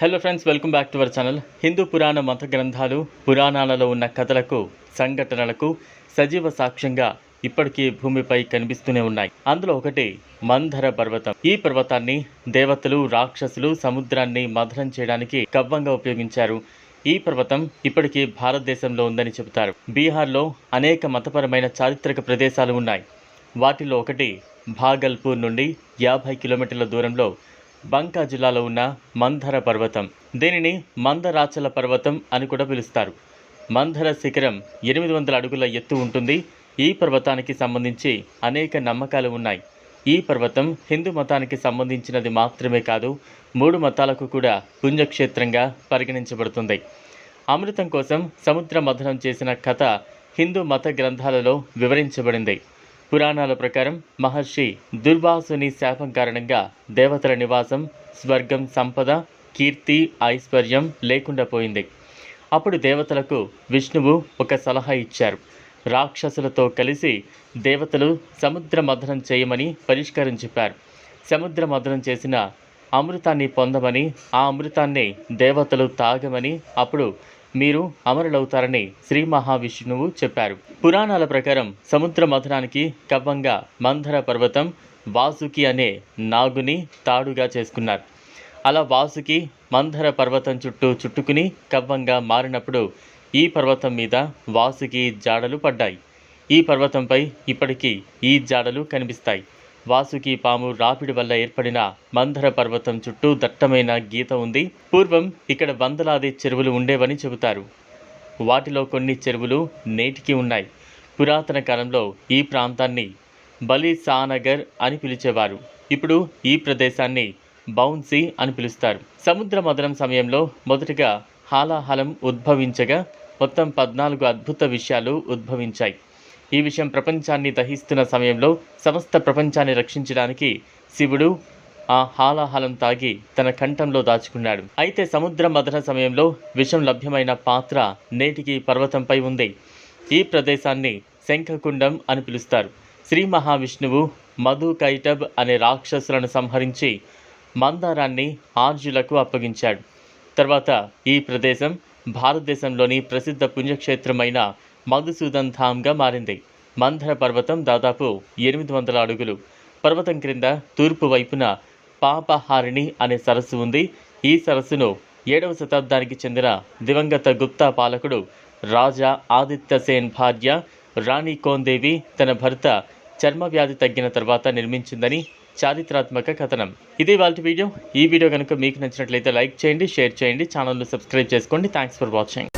Hello friends welcome back to our channel Hindu పురాణ మత గ్రంథాలు పురాణాలలో ఉన్న కథలకు సంఘటనలకు సజీవ సాక్ష్యంగా ఇప్పటికీ భూమిపై కనిపిస్తూనే ఉన్నాయి. అందులో ఒకటి మంధర పర్వతం. ఈ పర్వతాన్ని దేవతలు రాక్షసులు సముద్రాన్ని మధురం చేయడానికి కవ్వంగా ఉపయోగించారు. ఈ పర్వతం ఇప్పటికీ భారతదేశంలో ఉందని చెబుతారు. బీహార్లో అనేక మతపరమైన చారిత్రక ప్రదేశాలు ఉన్నాయి. వాటిలో ఒకటి భాగల్పూర్ నుండి యాభై కిలోమీటర్ల దూరంలో బంకా జిల్లాలో ఉన్న మంధర పర్వతం. దీనిని మందరాచల పర్వతం అని కూడా పిలుస్తారు. మంధర శిఖరం ఎనిమిది వందల అడుగుల ఎత్తు ఉంటుంది. ఈ పర్వతానికి సంబంధించి అనేక నమ్మకాలు ఉన్నాయి. ఈ పర్వతం హిందూ మతానికి సంబంధించినది మాత్రమే కాదు మూడు మతాలకు కూడా పుణ్యక్షేత్రంగా పరిగణించబడుతుంది. అమృతం కోసం సముద్ర మథనం చేసిన కథ హిందూ మత గ్రంథాలలో వివరించబడింది. పురాణాల ప్రకారం మహర్షి దుర్వాసుని శాపం కారణంగా దేవతల నివాసం స్వర్గం సంపద కీర్తి ఐశ్వర్యం లేకుండా పోయింది. అప్పుడు దేవతలకు విష్ణువు ఒక సలహా ఇచ్చారు. రాక్షసులతో కలిసి దేవతలు సముద్ర మథనం చేయమని పరిష్కారం చెప్పారు. సముద్ర మథనం చేసిన అమృతాన్ని పొందమని ఆ అమృతాన్ని దేవతలు తాగమని అప్పుడు మీరు అమరులవుతారని శ్రీ మహావిష్ణువు చెప్పారు. పురాణాల ప్రకారం సముద్ర మథనానికి కవ్వంగా మంధర పర్వతం వాసుకి అనే నాగుని తాడుగా చేసుకున్నారు. అలా వాసుకి మంధర పర్వతం చుట్టూ చుట్టుకుని కవ్వంగా మారినప్పుడు ఈ పర్వతం మీద వాసుకి జాడలు పడ్డాయి. ఈ పర్వతంపై ఇప్పటికీ ఈ జాడలు కనిపిస్తాయి. వాసుకి పాము రాపిడి వల్ల ఏర్పడిన మందర పర్వతం చుట్టూ దట్టమైన గీత ఉంది. పూర్వం ఇక్కడ వందలాది చెరువులు ఉండేవని చెబుతారు. వాటిలో కొన్ని చెరువులు నేటికి ఉన్నాయి. పురాతన కాలంలో ఈ ప్రాంతాన్ని బలి సానగర్ అని పిలిచేవారు. ఇప్పుడు ఈ ప్రదేశాన్ని బౌన్సీ అని పిలుస్తారు. సముద్ర మదనం సమయంలో మొదటగా హాలాహలం ఉద్భవించగా మొత్తం పద్నాలుగు అద్భుత విషయాలు ఉద్భవించాయి. ఈ విషయం ప్రపంచాన్ని దహిస్తున్న సమయంలో సమస్త ప్రపంచాన్ని రక్షించడానికి శివుడు ఆ హాలాహలం తాగి తన కంఠంలో దాచుకున్నాడు. అయితే సముద్ర మదన సమయంలో విషం లభ్యమైన పాత్ర నేటికి పర్వతంపై ఉంది. ఈ ప్రదేశాన్ని శంఖకుండం అని పిలుస్తారు. శ్రీ మహావిష్ణువు మధు కైటబ్ అనే రాక్షసులను సంహరించి మందారాన్ని ఆర్జులకు అప్పగించాడు. తర్వాత ఈ ప్రదేశం భారతదేశంలోని ప్రసిద్ధ పుణ్యక్షేత్రమైన మధుసూదన్ ధామ్గా మారింది మంధర పర్వతం దాదాపు ఎనిమిది వందల అడుగులు. పర్వతం క్రింద తూర్పు వైపున పాపహారిణి అనే సరస్సు ఉంది. ఈ సరస్సును ఏడవ శతాబ్దానికి చెందిన దివంగత గుప్తా పాలకుడు రాజా ఆదిత్య సేన్ భార్య రాణి కోందేవి తన భర్త చర్మ వ్యాధి తగ్గిన తర్వాత నిర్మించిందని చారిత్రాత్మక కథనం. ఇది వాళ్ళ వీడియో. ఈ వీడియో కనుక మీకు నచ్చినట్లయితే లైక్ చేయండి షేర్ చేయండి ఛానల్ను సబ్స్క్రైబ్ చేసుకోండి. Thanks for watching